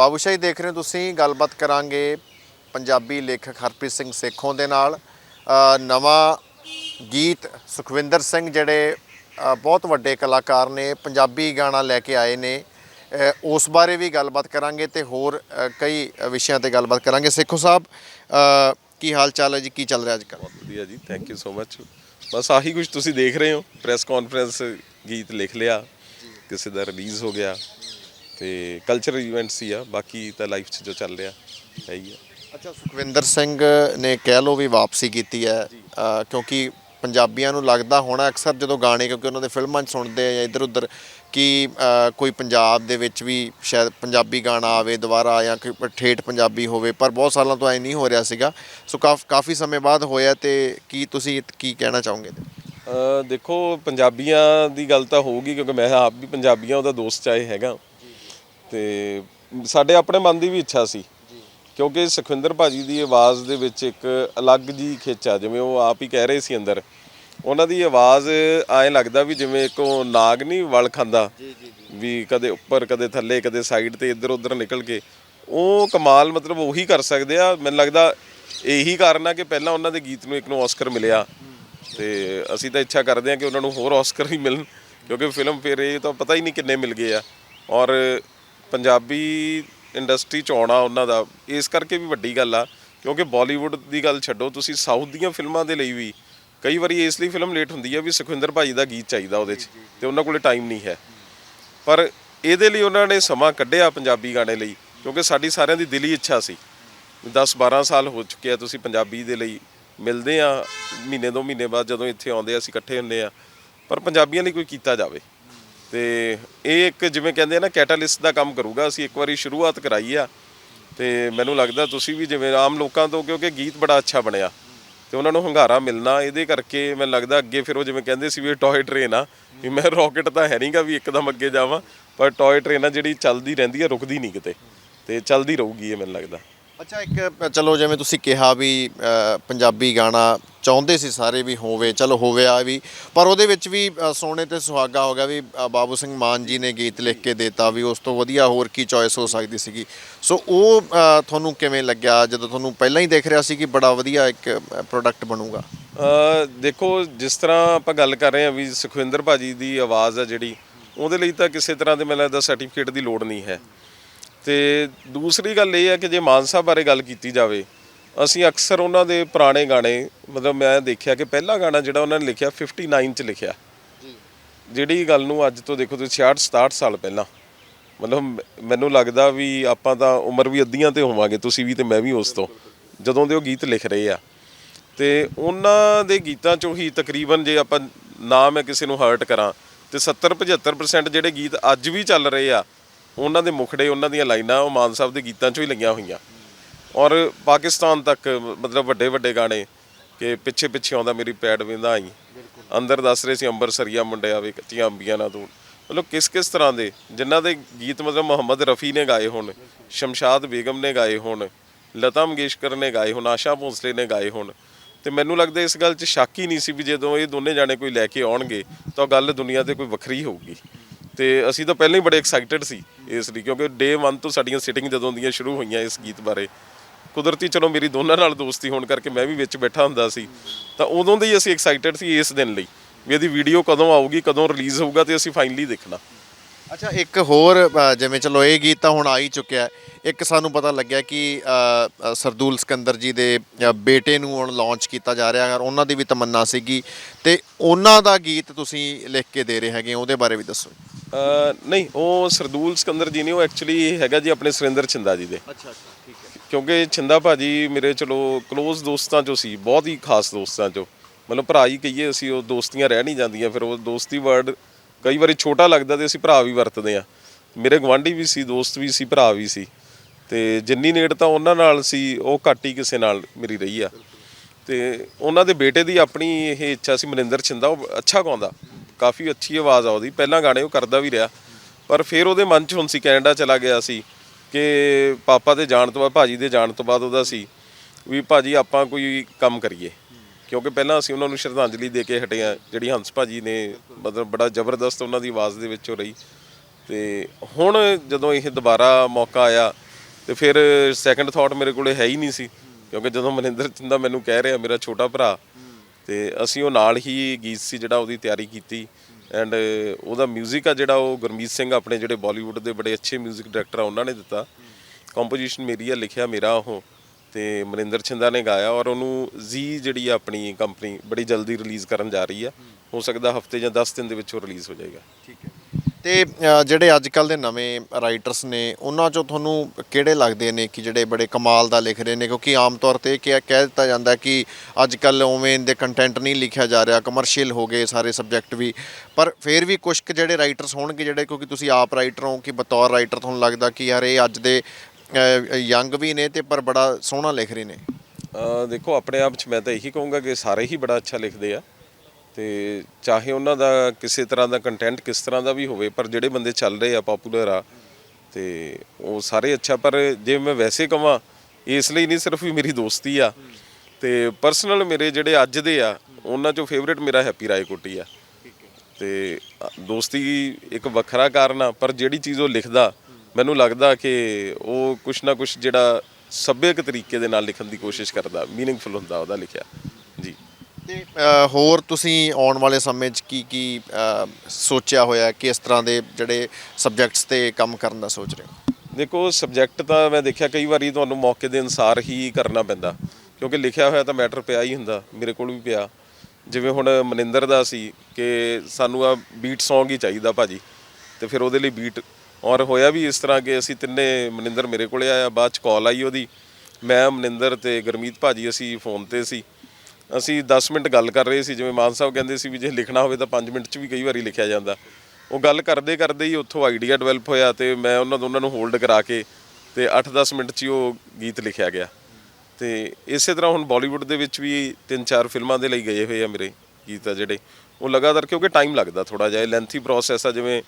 ਬਾਬੂਸ਼ਾਹੀ ਦੇਖ ਰਹੇ ਹੋ ਤੁਸੀਂ ਗੱਲਬਾਤ ਕਰਾਂਗੇ ਪੰਜਾਬੀ ਲੇਖਕ ਹਰਪ੍ਰੀਤ ਸਿੰਘ ਸੇਖੋਂ ਦੇ ਨਾਲ। ਨਵਾਂ ਗੀਤ ਸੁਖਵਿੰਦਰ ਸਿੰਘ ਜਿਹੜੇ ਬਹੁਤ ਵੱਡੇ ਕਲਾਕਾਰ ਨੇ ਪੰਜਾਬੀ ਗਾਣਾ ਲੈ ਕੇ ਆਏ ਨੇ। ਉਸ ਬਾਰੇ ਵੀ ਗੱਲਬਾਤ ਕਰਾਂਗੇ ਤੇ ਹੋਰ ਕਈ ਵਿਸ਼ਿਆਂ ਤੇ ਗੱਲਬਾਤ ਕਰਾਂਗੇ। ਸੇਖੋ ਸਾਹਿਬ ਕੀ ਹਾਲ ਚਾਲ ਹੈ ਜੀ? ਕੀ ਚੱਲ ਰਿਹਾ ਅੱਜ ਕੱਲ੍ਹ? ਵਧੀਆ ਜੀ ਥੈਂਕ ਯੂ ਸੋ ਮੱਚ ਬਸ ਆਹੀ ਕੁਝ ਤੁਸੀਂ ਦੇਖ ਰਹੇ ਹੋ ਪ੍ਰੈਸ ਕਾਨਫਰੰਸ ਗੀਤ ਲਿਖ ਲਿਆ ਕਿਸੇ ਦਾ ਰਿਲੀਜ਼ ਹੋ ਗਿਆ। ਤੇ ਕਲਚਰਲ ਇਵੈਂਟਸ ਹੀ ਆ ਬਾਕੀ ਤਾਂ ਲਾਈਫ 'ਚ ਜੋ ਚੱਲ ਰਿਹਾ ਹੈ ਹੀ ਆ। ਅੱਛਾ ਸੁਖਵਿੰਦਰ ਸਿੰਘ ਨੇ ਕਹਿ ਲੋ ਵੀ ਵਾਪਸੀ ਕੀਤੀ ਹੈ। ਅ, ਕਿਉਂਕਿ ਪੰਜਾਬੀਆਂ ਨੂੰ ਲੱਗਦਾ ਹੋਣਾ ਅਕਸਰ ਜਦੋਂ ਗਾਣੇ ਕਿਉਂਕਿ ਉਹਨਾਂ ਦੇ ਫਿਲਮਾਂ 'ਚ ਸੁਣਦੇ ਆ ਜਾਂ ਇੱਧਰ ਉੱਧਰ ਕਿ ਅ, ਕੋਈ ਪੰਜਾਬ ਦੇ ਵਿੱਚ ਵੀ ਸ਼ਾਇਦ ਪੰਜਾਬੀ ਗਾਣਾ ਆਵੇ ਦੁਬਾਰਾ ਜਾਂ ਕੋਈ ਠੇਠ ਪੰਜਾਬੀ ਹੋਵੇ ਪਰ ਬਹੁਤ ਸਾਲਾਂ ਤੋਂ ਐ ਨਹੀਂ ਹੋ ਰਿਹਾ ਸੀਗਾ। ਸੋ ਕਾਫ- ਕਾਫੀ ਸਮੇਂ ਬਾਅਦ ਹੋਇਆ ਤੇ ਕੀ ਤੁਸੀਂ ਕੀ ਕਹਿਣਾ ਚਾਹੋਗੇ ਅ, ਦੇਖੋ ਪੰਜਾਬੀਆਂ ਦੀ ਗੱਲ ਤਾਂ ਹੋਊਗੀ ਕਿਉਂਕਿ ਮੈਂ ਆਪ ਵੀ ਪੰਜਾਬੀਆਂ ਉਹਦਾ ਦੋਸਤ ਚਾਹੇ ਹੈਗਾ। ਤੇ ਸਾਡੇ ਆਪਣੇ ਮਨ ਦੀ ਵੀ ਇੱਛਾ ਸੀ। ਕਿਉਂਕਿ ਸੁਖਵਿੰਦਰ ਭਾਜੀ ਦੀ ਆਵਾਜ਼ ਦੇ ਵਿੱਚ ਇੱਕ ਅਲੱਗ ਜੀ ਖਿੱਚ ਆ ਜਿਵੇਂ ਉਹ ਆਪ ਹੀ ਕਹਿ ਰਹੇ ਸੀ ਅੰਦਰ। ਉਹਨਾਂ ਦੀ ਆਵਾਜ਼ ਐਂ ਲੱਗਦਾ ਵੀ ਜਿਵੇਂ ਇੱਕ ਉਹ ਨਾਗ ਨਹੀਂ ਵਲ ਖਾਂਦਾ। ਵੀ ਕਦੇ ਉੱਪਰ ਕਦੇ ਥੱਲੇ ਕਦੇ ਸਾਈਡ ਤੇ ਇੱਧਰ ਉੱਧਰ ਨਿਕਲ ਕੇ। ਉਹ ਕਮਾਲ ਮਤਲਬ ਉਹੀ ਕਰ ਸਕਦੇ ਆ। ਮੈਨੂੰ ਲੱਗਦਾ ਇਹੀ ਕਾਰਨ ਆ ਕਿ ਪਹਿਲਾਂ ਉਹਨਾਂ ਦੇ ਗੀਤ ਨੂੰ ਇੱਕ ਨੂੰ ਆਸਕਰ ਮਿਲਿਆ। ਤੇ ਅਸੀਂ ਤਾਂ ਇੱਛਾ ਕਰਦੇ ਹਾਂ ਕਿ ਉਹਨਾਂ ਨੂੰ ਹੋਰ ਆਸਕਰ ਹੀ ਮਿਲਣ। ਕਿਉਂਕਿ ਫਿਲਮ ਫਿਰ ਇਹ ਤਾਂ ਪਤਾ ਹੀ ਨਹੀਂ ਕਿੰਨੇ ਮਿਲ ਗਏ ਆ। ਔਰ ਪੰਜਾਬੀ ਇੰਡਸਟਰੀ ਚ ਆਉਣਾ ਉਹਨਾਂ ਦਾ ਇਸ ਕਰਕੇ ਵੀ ਵੱਡੀ ਗੱਲ ਆ ਕਿਉਂਕਿ ਬਾਲੀਵੁੱਡ ਦੀ ਗੱਲ ਛੱਡੋ ਤੁਸੀਂ ਸਾਊਥ ਦੀਆਂ ਫਿਲਮਾਂ ਦੇ ਲਈ ਵੀ ਕਈ ਵਾਰੀ ਇਸ ਲਈ ਫਿਲਮ ਲੇਟ ਹੁੰਦੀ ਆ ਵੀ ਸੁਖਵਿੰਦਰ ਭਾਜੀ ਦਾ ਗੀਤ ਚਾਹੀਦਾ ਉਹਦੇ 'ਚ ਤੇ ਉਹਨਾਂ ਕੋਲੇ ਟਾਈਮ ਨਹੀਂ ਹੈ। ਪਰ ਇਹਦੇ ਲਈ ਉਹਨਾਂ ਨੇ ਸਮਾਂ ਕੱਢਿਆ ਪੰਜਾਬੀ ਗਾਣੇ ਲਈ ਕਿਉਂਕਿ ਸਾਡੀ ਸਾਰਿਆਂ ਦੀ ਦਿਲੀ ਇੱਛਾ ਸੀ। 10 12 ਸਾਲ ਹੋ ਚੁੱਕੇ ਆ ਤੁਸੀਂ ਪੰਜਾਬੀ ਦੇ ਲਈ ਮਿਲਦੇ ਆ ਮਹੀਨੇ ਦੋ ਮਹੀਨੇ ਬਾਅਦ ਜਦੋਂ ਇੱਥੇ ਆਉਂਦੇ ਆ ਅਸੀਂ ਇਕੱਠੇ ਹੁੰਦੇ ਆ ਪਰ ਪੰਜਾਬੀਆਂ ਲਈ ਕੋਈ ਕੀਤਾ ਜਾਵੇ। ਤੇ ਇਹ ਇੱਕ ਜਿਵੇਂ ਕਹਿੰਦੇ ਆ ਨਾ ਕੈਟਾਲਿਸਟ ਦਾ ਕੰਮ ਕਰੂਗਾ। ਅਸੀਂ ਇੱਕ ਵਾਰੀ ਸ਼ੁਰੂਆਤ ਕਰਾਈ ਆ ਤੇ ਮੈਨੂੰ ਲੱਗਦਾ ਤੁਸੀਂ ਵੀ ਜਿਵੇਂ ਆਮ ਲੋਕਾਂ ਤੋਂ, ਕਿਉਂਕਿ ਗੀਤ ਬੜਾ ਅੱਛਾ ਬਣਿਆ ਤੇ ਉਹਨਾਂ ਨੂੰ ਹੰਗਾਰਾ ਮਿਲਣਾ, ਇਹਦੇ ਕਰਕੇ ਮੈਨੂੰ ਲੱਗਦਾ ਅੱਗੇ ਫਿਰ ਉਹ ਜਿਵੇਂ ਕਹਿੰਦੇ ਸੀ ਵੀ ਇਹ ਟੌਏ ਟ੍ਰੇਨ ਆ, ਵੀ ਮੈਂ ਰਾਕਟ ਤਾਂ ਹੈ ਨਹੀਂਗਾ ਵੀ ਇੱਕਦਮ ਅੱਗੇ ਜਾਵਾਂ, ਪਰ ਟੌਏ ਟ੍ਰੇਨ ਆ ਜਿਹੜੀ ਚੱਲਦੀ ਰਹਿੰਦੀ ਆ, ਰੁਕਦੀ ਨਹੀਂ ਕਿਤੇ ਤੇ ਚੱਲਦੀ ਰਹੂਗੀ ਇਹ ਮੈਨੂੰ ਲੱਗਦਾ। ਅੱਛਾ, ਇੱਕ ਚਲੋ ਜਿਵੇਂ ਤੁਸੀਂ ਕਿਹਾ ਵੀ ਪੰਜਾਬੀ ਗਾਣਾ ਚਾਹੁੰਦੇ ਸੀ ਸਾਰੇ ਵੀ ਹੋਵੇ ਚਲੋ ਹੋਵਿਆ ਵੀ। ਪਰ ਉਹਦੇ ਵਿੱਚ ਵੀ ਅ, ਸੋਨੇ ਤੇ ਸੁਹਾਗਾ ਹੋ ਗਿਆ ਵੀ ਅ, ਬਾਬੂ ਸਿੰਘ ਮਾਨ ਜੀ ਨੇ ਗੀਤ ਲਿਖ ਕੇ ਦਿੱਤਾ ਵੀ ਉਸ ਤੋਂ ਵਧੀਆ ਹੋਰ ਕੀ ਚੋਇਸ ਹੋ ਸਕਦੀ ਸੀਗੀ। ਸੋ ਉਹ ਅ, ਤੁਹਾਨੂੰ ਕਿਵੇਂ ਲੱਗਿਆ? ਜਦੋਂ ਤੁਹਾਨੂੰ ਪਹਿਲਾਂ ਹੀ ਦੇਖ ਰਿਹਾ ਸੀ ਕਿ ਬੜਾ ਵਧੀਆ ਇੱਕ ਪ੍ਰੋਡਕਟ ਬਣੂਗਾ। ਅ ਦੇਖੋ ਜਿਸ ਤਰ੍ਹਾਂ ਆਪਾਂ ਗੱਲ ਕਰ ਰਹੇ ਹਾਂ ਵੀ ਸੁਖਵਿੰਦਰ ਭਾਜੀ ਦੀ ਆਵਾਜ਼ ਆ ਜਿਹੜੀ ਉਹਦੇ ਲਈ ਤਾਂ ਕਿਸੇ ਤਰ੍ਹਾਂ ਦੇ ਮੈਨੂੰ ਲੱਗਦਾ ਸਰਟੀਫਿਕੇਟ ਦੀ ਲੋੜ ਨਹੀਂ ਹੈ। ਤੇ ਦੂਸਰੀ ਗੱਲ ਇਹ ਹੈ ਕਿ ਜੇ ਮਾਨ ਸਾਹਿਬ ਬਾਰੇ ਗੱਲ ਕੀਤੀ ਜਾਵੇ ਅਸੀਂ ਅਕਸਰ ਉਹਨਾਂ ਦੇ ਪੁਰਾਣੇ ਗਾਣੇ ਮਤਲਬ ਮੈਂ ਦੇਖਿਆ ਕਿ ਪਹਿਲਾ ਗਾਣਾ ਜਿਹੜਾ ਉਹਨਾਂ ਨੇ ਲਿਖਿਆ 59 ਚ ਲਿਖਿਆ। ਜਿਹੜੀ ਗੱਲ ਨੂੰ ਅੱਜ ਤੋਂ ਦੇਖੋ ਤੁਸੀਂ 66 67 ਸਾਲ ਪਹਿਲਾਂ ਮਤਲਬ ਮੈਨੂੰ ਲੱਗਦਾ ਵੀ ਆਪਾਂ ਤਾਂ ਉਮਰ ਵੀ ਅੱਧੀਆਂ ਤੇ ਹੋਵਾਂਗੇ ਤੁਸੀਂ ਵੀ ਤੇ ਮੈਂ ਵੀ ਉਸ ਤੋਂ ਜਦੋਂ ਦੇ ਉਹ ਗੀਤ ਲਿਖ ਰਹੇ ਆ। ਤੇ ਉਹਨਾਂ ਦੇ ਗੀਤਾਂ ਚੋਂ ਹੀ ਤਕਰੀਬਨ ਜੇ ਆਪਾਂ ਨਾ ਮੈਂ ਕਿਸੇ ਨੂੰ ਹਰਟ ਕਰਾਂ ਤੇ 70 75% ਜਿਹੜੇ ਗੀਤ ਅੱਜ ਵੀ ਚੱਲ ਰਹੇ ਆ ਉਹਨਾਂ ਦੇ ਮੁਖੜੇ ਉਹਨਾਂ ਦੀਆਂ ਲਾਈਨਾਂ ਉਹ ਮਾਨ ਸਾਹਿਬ ਦੇ ਗੀਤਾਂ ਚੋਂ ਹੀ ਲੱਗੀਆਂ ਹੋਈਆਂ। ਔਰ ਪਾਕਿਸਤਾਨ ਤੱਕ ਮਤਲਬ ਵੱਡੇ ਵੱਡੇ ਗਾਣੇ ਕਿ ਪਿੱਛੇ ਪਿੱਛੇ ਆਉਂਦਾ ਮੇਰੀ ਪੈੜ ਵਿੰਦਾ ਆਈ। ਅੰਦਰ ਦੱਸ ਰਹੇ ਸੀ ਅੰਬਰਸਰੀਆ ਮੁੰਡਿਆ ਵੇ ਕੱਚੀਆਂ ਅੰਬੀਆਂ ਨਾਲ ਤੂੰ। ਮਤਲਬ ਕਿਸ ਕਿਸ ਤਰ੍ਹਾਂ ਦੇ, ਜਿਨ੍ਹਾਂ ਦੇ ਗੀਤ ਮਤਲਬ ਮੁਹੰਮਦ ਰਫੀ ਨੇ ਗਾਏ ਹੋਣ, ਸ਼ਮਸ਼ਾਦ ਬੇਗਮ ਨੇ ਗਾਏ ਹੋਣ, ਲਤਾ ਮੰਗੇਸ਼ਕਰ ਨੇ ਗਾਏ ਹੋਣ, ਆਸ਼ਾ ਭੋਸਲੇ ਨੇ ਗਾਏ ਹੋਣ। ਤੇ ਮੈਨੂੰ ਲੱਗਦਾ ਇਸ ਗੱਲ 'ਚ ਸ਼ੱਕ ਹੀ ਨਹੀਂ ਸੀ ਵੀ ਜਦੋਂ ਇਹ ਦੋਨੇ ਜਾਣੇ ਕੋਈ ਲੈ ਕੇ ਆਉਣਗੇ, ਤਾਂ ਗੱਲ ਦੁਨੀਆ ਤੇ ਕੋਈ ਵੱਖਰੀ ਹੋਊਗੀ। ਤੇ ਅਸੀਂ ਤਾਂ ਪਹਿਲਾਂ ਹੀ ਬੜੇ ਐਕਸਾਈਟਡ ਸੀ ਇਸ ਲਈ, ਕਿਉਂਕਿ ਡੇ 1 ਤੋਂ ਸਾਡੀਆਂ ਸਿਟਿੰਗ ਜਦੋਂ ਦੀਆਂ ਸ਼ੁਰੂ ਹੋਈਆਂ ਇਸ ਗੀਤ ਬਾਰੇ ਕੁਦਰਤੀ ਚਲੋ ਮੇਰੀ ਦੋਨਾਂ ਨਾਲ ਦੋਸਤੀ ਹੋਣ ਕਰਕੇ ਮੈਂ ਵੀ ਵਿੱਚ ਬੈਠਾ ਹੁੰਦਾ ਸੀ ਤਾਂ ਉਦੋਂ ਦੇ ਹੀ ਅਸੀਂ ਐਕਸਾਈਟਡ ਸੀ ਇਸ ਦਿਨ ਲਈ ਵੀ ਇਹਦੀ ਵੀਡੀਓ ਕਦੋਂ ਆਊਗੀ ਕਦੋਂ ਰਿਲੀਜ਼ ਹੋਊਗਾ ਤੇ ਅਸੀਂ ਫਾਈਨਲੀ ਦੇਖਣਾ। ਅੱਛਾ ਇੱਕ ਹੋਰ ਅ, ਜਿਵੇਂ ਚਲੋ ਇਹ ਗੀਤ ਤਾਂ ਹੁਣ ਆ ਹੀ ਚੁੱਕਿਆ ਹੈ। ਇੱਕ ਸਾਨੂੰ ਪਤਾ ਲੱਗਿਆ ਕਿ ਅ, ਅ, ਸਰਦੂਲ ਸਿਕੰਦਰ ਜੀ ਦੇ ਅ, ਬੇਟੇ ਨੂੰ ਹੁਣ ਲਾਂਚ ਕੀਤਾ ਜਾ ਰਿਹਾ ਹੈ ਉਹਨਾਂ ਦੀ ਵੀ ਤਮੰਨਾ ਸੀਗੀ ਤੇ ਉਹਨਾਂ ਦਾ ਗੀਤ ਤੁਸੀਂ ਲਿਖ ਕੇ ਦੇ ਰਹੇ ਹੈਗੇ ਹੋ, ਉਹਦੇ ਬਾਰੇ ਵੀ ਦੱਸੋ। ਅਹ ਨਹੀਂ ਉਹ ਸਰਦੂਲ ਸਿਕੰਦਰ ਜੀ ਨੇ ਉਹ ਐਕਚੁਅਲੀ ਹੈਗਾ ਜੀ ਆਪਣੇ ਸੁਰਿੰਦਰ ਛਿੰਦਾ ਜੀ ਦੇ। ਅੱਛਾ। ਕਿਉਂਕਿ ਛਿੰਦਾ ਭਾਜੀ ਮੇਰੇ ਚਲੋ ক্লোਜ਼ ਦੋਸਤਾਂ ਚੋਂ ਸੀ, ਬਹੁਤ ਹੀ ਖਾਸ ਦੋਸਤਾਂ ਚੋਂ। ਮਤਲਬ ਭਰਾ ਹੀ ਕਹੀਏ ਅਸੀਂ, ਉਹ ਦੋਸਤੀਆਂ ਰਹਿ ਨਹੀਂ ਜਾਂਦੀਆਂ, ਫਿਰ ਉਹ ਦੋਸਤੀ ਵਰਡ ਕਈ ਵਾਰੀ ਛੋਟਾ ਲੱਗਦਾ ਤੇ ਅਸੀਂ ਭਰਾ ਵੀ ਵਰਤਦੇ ਆ ਮੇਰੇ ਗਵਾਂਢੀ ਵੀ ਸੀ, ਦੋਸਤ ਵੀ ਸੀ, ਭਰਾ ਵੀ ਸੀ। ਤੇ ਜਿੰਨੀ ਨੇੜ ਤਾਂ ਉਹਨਾਂ ਨਾਲ ਸੀ, ਉਹ ਘੱਟ ਹੀ ਕਿਸੇ ਨਾਲ ਮੇਰੀ ਰਹੀ ਆ। ਤੇ ਉਹਨਾਂ ਦੇ ਬੇਟੇ ਦੀ ਆਪਣੀ ਇਹ ਇੱਛਾ ਸੀ, ਮਨਿੰਦਰ ਛਿੰਦਾ, ਉਹ ਅੱਛਾ ਗਾਉਂਦਾ। ਕਾਫੀ ਅੱਛੀ ਆਵਾਜ਼ ਆ ਉਹਦੀ, ਪਹਿਲਾਂ ਗਾਣੇ ਉਹ ਕਰਦਾ ਵੀ ਰਿਹਾ। ਪਰ ਫਿਰ ਉਹਦੇ ਮਨ 'ਚ ਹੁਣ ਸੀ, ਕੈਨੇਡਾ ਚਲਾ ਗਿਆ ਸੀ। ਕਿ ਪਾਪਾ ਦੇ ਜਾਣ ਤੋਂ ਬਾਅਦ, ਭਾਜੀ ਦੇ ਜਾਣ ਤੋਂ ਬਾਅਦ ਉਹਦਾ ਸੀ ਵੀ ਭਾਜੀ ਆਪਾਂ ਕੋਈ ਕੰਮ ਕਰੀਏ। ਕਿਉਂਕਿ ਪਹਿਲਾਂ ਅਸੀਂ ਉਹਨਾਂ ਨੂੰ ਸ਼ਰਧਾਂਜਲੀ ਦੇ ਕੇ ਹਟੇ ਆ ਜਿਹੜੀ ਹੰਸ ਭਾਜੀ ਨੇ ਮਤਲਬ ਬੜਾ ਜ਼ਬਰਦਸਤ ਉਹਨਾਂ ਦੀ ਆਵਾਜ਼ ਦੇ ਵਿੱਚੋਂ ਰਹੀ। ਤੇ ਹੁਣ ਜਦੋਂ ਇਹ ਦੁਬਾਰਾ ਮੌਕਾ ਆਇਆ, ਤੇ ਫਿਰ ਸੈਕੰਡ ਥਾਟ ਮੇਰੇ ਕੋਲੇ ਹੈ ਹੀ ਨਹੀਂ ਸੀ। ਕਿਉਂਕਿ ਜਦੋਂ ਮਨਿੰਦਰ ਚਿੰਦਾ ਮੈਨੂੰ ਕਹਿ ਰਿਹਾ, ਮੇਰਾ ਛੋਟਾ ਭਰਾ, ਤੇ ਅਸੀਂ ਉਹ ਨਾਲ ਹੀ ਗੀਤ ਸੀ ਜਿਹੜਾ ਉਹਦੀ ਤਿਆਰੀ ਕੀਤੀ। ਐਂਡ ਉਹਦਾ 뮤직 ਆ ਜਿਹੜਾ ਉਹ ਗੁਰਮੀਤ ਸਿੰਘ ਆਪਣੇ ਜਿਹੜੇ ਬਾਲੀਵੁੱਡ ਦੇ ਬੜੇ ਅੱਛੇ 뮤직 ਡਾਇਰੈਕਟਰ ਆ ਉਹਨਾਂ ਨੇ ਦਿੱਤਾ ਕੰਪੋਜੀਸ਼ਨ ਮੇਰੀ ਆ ਲਿਖਿਆ ਮੇਰਾ ਉਹ ਤੇ ਮਨਿੰਦਰ ਛਿੰਦਾ ਨੇ ਗਾਇਆ ਔਰ ਉਹਨੂੰ ਜ਼ੀ ਜਿਹੜੀ ਆ ਆਪਣੀ ਕੰਪਨੀ ਬੜੀ ਜਲਦੀ ਰਿਲੀਜ਼ ਕਰਨ ਜਾ ਰਹੀ ਆ ਹੋ ਸਕਦਾ ਹਫਤੇ ਜਾਂ 10 ਦਿਨ ਦੇ ਵਿੱਚ ਉਹ ਰਿਲੀਜ਼ ਹੋ ਜਾਏਗਾ ਠੀਕ ਹੈ ਤੇ ਅ, ਜਿਹੜੇ ਅੱਜ ਕੱਲ ਦੇ ਨਵੇਂ ਰਾਈਟਰਸ ਨੇ ਉਹਨਾਂ ਚੋਂ ਤੁਹਾਨੂੰ ਕਿਹੜੇ ਲੱਗਦੇ ਨੇ ਕਿ ਜਿਹੜੇ ਬੜੇ ਕਮਾਲ ਦਾ ਲਿਖ ਰਹੇ ਨੇ? ਕਿਉਂਕਿ ਆਮ ਤੌਰ ਤੇ ਕਿਹਾ ਕਹਿ ਦਿੱਤਾ ਜਾਂਦਾ ਕਿ ਅੱਜ ਕੱਲ ਉਵੇਂ ਦੇ ਕੰਟੈਂਟ ਨਹੀਂ ਲਿਖਿਆ ਜਾ ਰਿਹਾ ਕਮਰਸ਼ੀਅਲ ਹੋ ਗਏ ਸਾਰੇ ਸਬਜੈਕਟ ਵੀ। ਪਰ ਫਿਰ ਵੀ ਕੁਝ ਕੁ ਜਿਹੜੇ ਰਾਈਟਰਸ ਹੋਣਗੇ ਜਿਹੜੇ ਕਿਉਂਕਿ ਤੁਸੀਂ ਆਪ ਰਾਈਟਰ ਹੋ ਕਿ ਬਤੌਰ ਰਾਈਟਰ ਤੁਹਾਨੂੰ ਲੱਗਦਾ ਕਿ ਯਾਰ ਇਹ ਅੱਜ ਦੇ ਯੰਗ ਵੀ ਨੇ ਤੇ ਪਰ ਬੜਾ ਸੋਹਣਾ ਲਿਖ ਰਹੇ ਨੇ? ਅਹ ਦੇਖੋ ਆਪਣੇ ਆਪ 'ਚ ਮੈਂ ਤਾਂ ਇਹੀ ਕਹੂੰਗਾ ਕਿ ਸਾਰੇ ਹੀ ਬੜਾ ਅੱਛਾ ਲਿਖਦੇ ਆ। ਤੇ ਚਾਹੇ ਉਹਨਾਂ ਦਾ ਕਿਸੇ ਤਰ੍ਹਾਂ ਦਾ ਕੰਟੈਂਟ ਕਿਸ ਤਰ੍ਹਾਂ ਦਾ ਵੀ ਹੋਵੇ, ਪਰ ਜਿਹੜੇ ਬੰਦੇ ਚੱਲ ਰਹੇ ਆ ਪਪੂਲਰ ਆ, ਤੇ ਉਹ ਸਾਰੇ ਅੱਛਾ, ਪਰ ਜੇ ਮੈਂ ਵੈਸੇ ਕਹਾਂ ਇਸ ਲਈ ਨਹੀਂ ਸਿਰਫ ਵੀ ਮੇਰੀ ਦੋਸਤੀ ਆ, ਤੇ ਪਰਸਨਲ ਮੇਰੇ ਜਿਹੜੇ ਅੱਜ ਦੇ ਆ, ਉਹਨਾਂ ਚੋਂ ਫੇਵਰੇਟ ਮੇਰਾ ਹੈਪੀ ਰਾਏਕੋਟੀ ਆ। ਤੇ ਦੋਸਤੀ ਇੱਕ ਵੱਖਰਾ ਕਾਰਨ ਆ, ਪਰ ਜਿਹੜੀ ਚੀਜ਼ ਉਹ ਲਿਖਦਾ, ਮੈਨੂੰ ਲੱਗਦਾ ਕਿ ਉਹ ਕੁਛ ਨਾ ਕੁਛ ਜਿਹੜਾ ਸੱਭਿਅਕ ਤਰੀਕੇ ਦੇ ਨਾਲ ਲਿਖਣ ਦੀ ਕੋਸ਼ਿਸ਼ ਕਰਦਾ ਮੀਨਿੰਗਫੁਲ ਹੁੰਦਾ ਉਹਦਾ ਲਿਖਿਆ। ਤੇ ਹੋਰ ਤੁਸੀਂ ਆਉਣ ਵਾਲੇ ਸਮੇਂ 'ਚ ਕੀ ਕੀ ਸੋਚਿਆ ਹੋਇਆ ਕਿਸ ਤਰ੍ਹਾਂ ਦੇ ਜਿਹੜੇ ਸਬਜੈਕਟਸ ਤੇ ਕੰਮ ਕਰਨ ਦਾ ਸੋਚ ਰਹੇ ਹੋ? ਦੇਖੋ ਸਬਜੈਕਟ ਤਾਂ ਮੈਂ ਦੇਖਿਆ ਕਈ ਵਾਰੀ ਤੁਹਾਨੂੰ ਮੌਕੇ ਦੇ ਅਨਸਾਰ ਹੀ ਕਰਨਾ ਪੈਂਦਾ। ਕਿਉਂਕਿ ਲਿਖਿਆ ਹੋਇਆ ਤਾਂ ਮੈਟਰ ਪਿਆ ਹੀ ਹੁੰਦਾ, ਮੇਰੇ ਕੋਲ ਵੀ ਪਿਆ। ਜਿਵੇਂ ਹੁਣ ਮਨਿੰਦਰ ਦਾ ਸੀ ਕਿ ਸਾਨੂੰ ਆ ਬੀਟ Song ਹੀ ਚਾਹੀਦਾ ਭਾਜੀ। ਤੇ ਫਿਰ ਉਹਦੇ ਲਈ ਬੀਟ ਔਰ ਹੋਇਆ ਵੀ ਇਸ ਤਰ੍ਹਾਂ ਕਿ ਅਸੀਂ ਤਿੰਨੇ, ਮਨਿੰਦਰ ਮੇਰੇ ਕੋਲੇ ਆਇਆ, ਬਾਅਦ ਚ ਕਾਲ ਆਈ ਉਹਦੀ। ਮੈਂ, ਮਨਿੰਦਰ ਤੇ ਗੁਰਮੀਤ ਭਾਜੀ ਅਸੀਂ ਫੋਨ ਤੇ ਸੀ। ਅਸੀਂ 10 ਮਿੰਟ ਗੱਲ ਕਰ ਰਹੇ ਸੀ, ਜਿਵੇਂ ਮਾਨ ਸਾਹਿਬ ਕਹਿੰਦੇ ਸੀ ਵੀ ਜੇ ਲਿਖਣਾ ਹੋਵੇ ਤਾਂ 5 ਮਿੰਟ ਚ ਵੀ ਕਈ ਵਾਰੀ ਲਿਖਿਆ ਜਾਂਦਾ। ਉਹ ਗੱਲ ਕਰਦੇ ਕਰਦੇ ਹੀ ਉੱਥੋਂ ਆਈਡੀਆ ਡਿਵੈਲਪ ਹੋਇਆ ਤੇ ਮੈਂ ਉਹਨਾਂ ਦੋਨਾਂ ਨੂੰ ਹੋਲਡ ਕਰਾ ਕੇ ਤੇ 8-10 ਮਿੰਟ ਚ ਹੀ ਉਹ ਗੀਤ ਲਿਖਿਆ ਗਿਆ। ਤੇ ਇਸੇ ਤਰ੍ਹਾਂ ਹੁਣ ਬਾਲੀਵੁੱਡ ਦੇ ਵਿੱਚ ਵੀ ਤਿੰਨ ਚਾਰ ਫਿਲਮਾਂ ਦੇ ਲਈ ਗਏ ਹੋਏ ਆ ਮੇਰੇ ਗੀਤ ਆ ਜਿਹੜੇ। ਉਹ ਲਗਾਤਾਰ ਕਿਉਂਕਿ ਟਾਈਮ ਲੱਗਦਾ ਥੋੜਾ ਜਿਹਾ ਲੈਂਥੀ ਪ੍ਰੋਸੈਸ ਆ, ਜਿਵੇਂ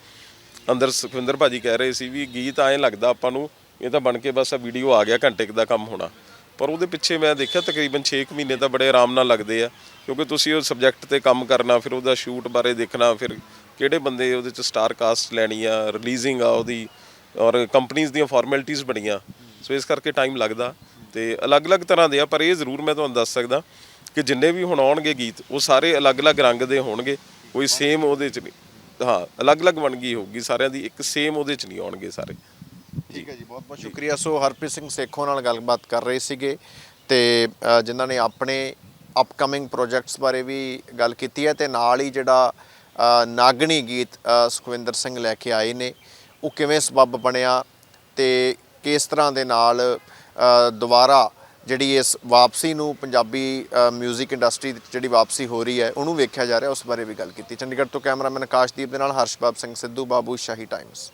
ਅੰਦਰ ਸੁਖਵਿੰਦਰ ਭਾਜੀ ਕਹਿ ਰਹੇ ਸੀ ਵੀ ਗੀਤ ਐਂ ਲੱਗਦਾ ਆਪਾਂ ਨੂੰ, ਇਹ ਤਾਂ ਬਣ ਕੇ ਬਸ ਆ ਵੀਡੀਓ ਆ ਗਿਆ, ਘੰਟੇ ਦਾ ਕੰਮ ਹੋਣਾ। ਪਰ ਉਹਦੇ ਪਿੱਛੇ ਮੈਂ ਦੇਖਿਆ ਤਕਰੀਬਨ 6 ਮਹੀਨੇ ਤਾਂ ਬੜੇ ਆਰਾਮ ਨਾਲ ਲੱਗਦੇ ਆ, ਕਿਉਂਕਿ ਤੁਸੀਂ ਉਹ ਸਬਜੈਕਟ ਤੇ ਕੰਮ ਕਰਨਾ, ਫਿਰ ਉਹਦਾ ਸ਼ੂਟ ਬਾਰੇ ਦੇਖਣਾ, ਫਿਰ ਕਿਹੜੇ ਬੰਦੇ ਉਹਦੇ ਚ ਸਟਾਰ ਕਾਸਟ ਲੈਣੀ ਆ ਰਿਲੀਜ਼ਿੰਗ ਆ ਉਹਦੀ, ਔਰ ਕੰਪਨੀਆਂ ਦੀਆਂ ਫਾਰਮੈਲਿਟੀਆਂ ਬਣੀਆਂ। ਸੋ ਇਸ ਕਰਕੇ ਟਾਈਮ ਲੱਗਦਾ ਤੇ ਅਲੱਗ-ਅਲੱਗ ਤਰ੍ਹਾਂ ਦੇ ਆ, ਪਰ ਇਹ ਜ਼ਰੂਰ ਮੈਂ ਤੁਹਾਨੂੰ ਦੱਸ ਸਕਦਾ ਕਿ ਜਿੰਨੇ ਵੀ ਹੁਣ ਆਉਣਗੇ ਗੀਤ, ਉਹ ਸਾਰੇ ਅਲੱਗ-ਅਲੱਗ ਰੰਗ ਦੇ ਹੋਣਗੇ, ਕੋਈ ਸੇਮ ਉਹਦੇ ਚ ਨਹੀਂ। ਹਾਂ, ਅਲੱਗ-ਅਲੱਗ ਵੰਨਗੀ ਹੋਊਗੀ, ਸਾਰਿਆਂ ਦੀ ਇੱਕ ਸੇਮ ਉਹਦੇ ਚ ਨਹੀਂ ਆਉਣਗੇ ਸਾਰੇ। ਠੀਕ ਹੈ ਜੀ ਬਹੁਤ ਬਹੁਤ ਸ਼ੁਕਰੀਆ। ਸੋ ਹਰਪ੍ਰੀਤ ਸਿੰਘ ਸੇਖੋਂ ਨਾਲ ਗੱਲਬਾਤ ਕਰ ਰਹੇ ਸੀਗੇ ਤੇ ਜਿਨ੍ਹਾਂ ਨੇ ਆਪਣੇ ਅਪਕਮਿੰਗ ਪ੍ਰੋਜੈਕਟਸ ਬਾਰੇ ਵੀ ਗੱਲ ਕੀਤੀ ਹੈ ਤੇ ਨਾਲ ਹੀ ਜਿਹੜਾ ਨਾਗਣੀ ਗੀਤ ਸੁਖਵਿੰਦਰ ਸਿੰਘ ਲੈ ਕੇ ਆਏ ਨੇ ਉਹ ਕਿਵੇਂ ਸਬੱਬ ਬਣਿਆ ਤੇ ਕਿਸ ਤਰ੍ਹਾਂ ਦੇ ਨਾਲ ਦੁਬਾਰਾ ਜਿਹੜੀ ਇਸ ਵਾਪਸੀ ਨੂੰ ਪੰਜਾਬੀ 뮤직 ਇੰਡਸਟਰੀ ਜਿਹੜੀ ਵਾਪਸੀ ਹੋ ਰਹੀ ਹੈ ਉਹਨੂੰ ਵੇਖਿਆ ਜਾ ਰਿਹਾ ਉਸ ਬਾਰੇ ਵੀ ਗੱਲ ਕੀਤੀ। ਚੰਡੀਗੜ੍ਹ ਤੋਂ ਕੈਮਰਾਮੈਨ ਆਕਾਸ਼ਦੀਪ ਦੇ ਨਾਲ ਹਰਸ਼ਬਾਬ ਸਿੰਘ ਸਿੱਧੂ ਬਾਬੂ ਸ਼ਾਹੀ ਟਾਈਮਸ